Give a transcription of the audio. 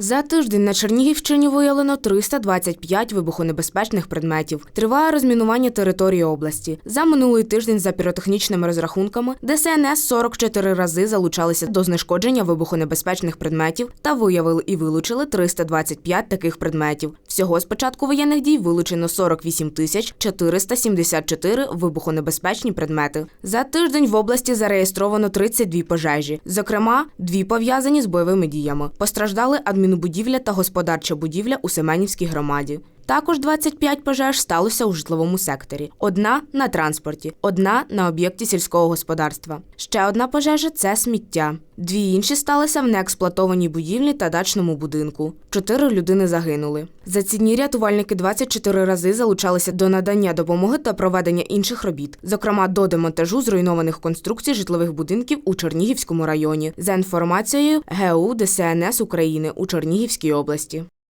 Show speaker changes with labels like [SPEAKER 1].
[SPEAKER 1] За тиждень на Чернігівщині виявлено 325 вибухонебезпечних предметів. Триває розмінування території області. За минулий тиждень, за піротехнічними розрахунками, ДСНС 44 рази залучалися до знешкодження вибухонебезпечних предметів та виявили і вилучили 325 таких предметів. Всього з початку воєнних дій вилучено 48 тисяч 474 вибухонебезпечні предмети. За тиждень в області зареєстровано 32 пожежі, зокрема, дві пов'язані з бойовими діями. Постраждали адмінбудівля та господарча будівля у Семенівській громаді. Також 25 пожеж сталося у житловому секторі. Одна на транспорті, одна на об'єкті сільського господарства. Ще одна пожежа це сміття. Дві інші сталися в неексплуатованій будівлі та дачному будинку. Чотири людини загинули. За ці дні рятувальники 24 рази залучалися до надання допомоги та проведення інших робіт, зокрема до демонтажу зруйнованих конструкцій житлових будинків у Чернігівському районі, за інформацією ГУ ДСНС України у Чернігівській області.